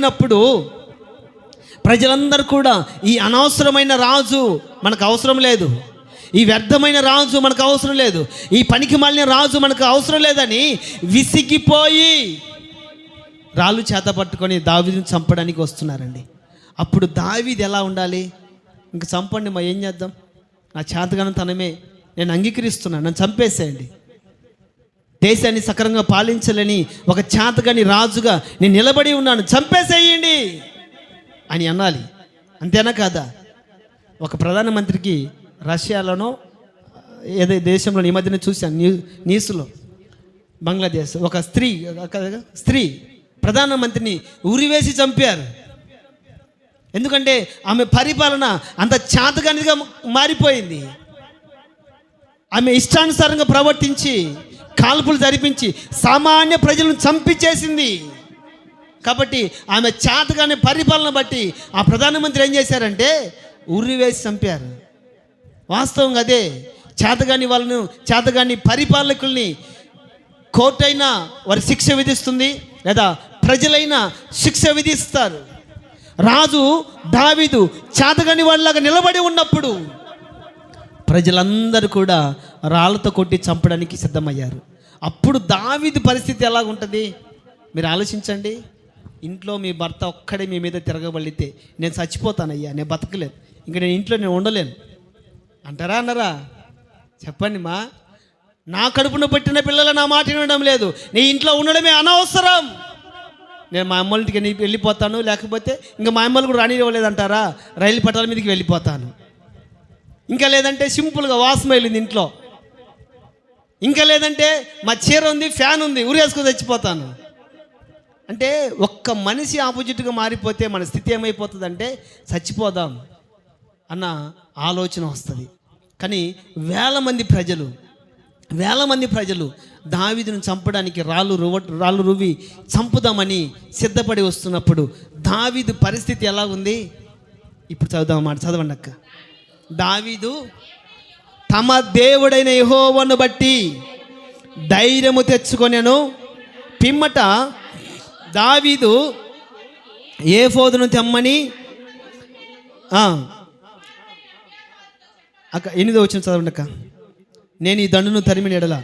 ఉన్నప్పుడు ప్రజలందరూ కూడా ఈ అనవసరమైన రాజు మనకు అవసరం లేదు. ఈ వ్యర్థమైన రాజు మనకు అవసరం లేదు. ఈ పనికి మాలిన రాజు మనకు అవసరం లేదని విసిగిపోయి రాళ్ళు చేత పట్టుకొని దావిని చంపడానికి వస్తున్నారండి. అప్పుడు దావిది ఎలా ఉండాలి? ఇంక చంపండి మా ఏం చేద్దాం? నా చేతగానం తనమే. నేను అంగీకరిస్తున్నాను నన్ను చంపేసేయండి. దేశాన్ని సక్రంగా పాలించలేని ఒక చేతగాని రాజుగా నేను నిలబడి ఉన్నాను. చంపేసేయండి అని అనాలి. అంతేనా కాదా? ఒక ప్రధానమంత్రికి రష్యాలోనో ఏదో దేశంలో ఈ మధ్యన చూశాను న్యూ న్యూస్లో. బంగ్లాదేశ్. ఒక స్త్రీ స్త్రీ ప్రధానమంత్రిని ఉరివేసి చంపారు. ఎందుకంటే ఆమె పరిపాలన అంత చేతగానిదిగా మారిపోయింది. ఆమె ఇష్టానుసారంగా ప్రవర్తించి కాల్పులు జరిపించి సామాన్య ప్రజలను చంపించేసింది కాబట్టి ఆమె చేతగానే పరిపాలన బట్టి ఆ ప్రధానమంత్రి ఏం చేశారంటే ఉర్రి వేసి చంపారు. వాస్తవంగా అదే చేతగాని వాళ్ళను చేతగాని పరిపాలకుల్ని కోర్టు అయినా వారి శిక్ష విధిస్తుంది లేదా ప్రజలైనా శిక్ష విధిస్తారు. రాజు దావీదు చేతగాని వాళ్ళలాగా నిలబడి ఉన్నప్పుడు ప్రజలందరూ కూడా రాళ్ళతో కొట్టి చంపడానికి సిద్ధమయ్యారు. అప్పుడు దావిది పరిస్థితి ఎలా ఉంటుంది? మీరు ఆలోచించండి. ఇంట్లో మీ భర్త ఒక్కడే మీ మీద తిరగబడితే నేను చచ్చిపోతానయ్యా నేను బతకలేను. ఇంక నేను ఇంట్లో నేను ఉండలేను. అంటారా అన్నారా? చెప్పండి మా. నా కడుపున పెట్టిన పిల్లలు నా మాట వినడం లేదు. నీ ఇంట్లో ఉండడమే అనవసరం. నేను మా అమ్మల ఇంటికి వెళ్ళిపోతాను లేకపోతే ఇంకా మా అమ్మలు కూడా రానివ్వలేదు అంటారా? రైలు పట్టాల మీదకి వెళ్ళిపోతాను. ఇంకా లేదంటే సింపుల్గా వాసన వెళ్ళింది ఇంట్లో. ఇంకా లేదంటే మా చీర ఉంది ఫ్యాన్ ఉంది ఉరేసుకొని చచ్చిపోతాను అంటే ఒక్క మనిషి ఆపోజిట్గా మారిపోతే మన స్థితి ఏమైపోతుందంటే చచ్చిపోదాం అన్న ఆలోచన వస్తుంది. కానీ వేల మంది ప్రజలు వేల మంది ప్రజలు దావీదును చంపడానికి రాళ్ళు రువ రాళ్ళు రువి చంపుదామని సిద్ధపడి వస్తున్నప్పుడు దావీదు పరిస్థితి ఎలా ఉంది? ఇప్పుడు చదువుదాం మాట చదవండి అక్క. దావీదు తమ దేవుడైన యహోవను బట్టి ధైర్యము తెచ్చుకొనెను. పిమ్మట దావీదు ఏ ఫోదును తెమ్మని అక్క ఎనిమిదో వచ్చిన చదవండి అక్క. నేను ఈ దండును తరిమిన ఎడలా.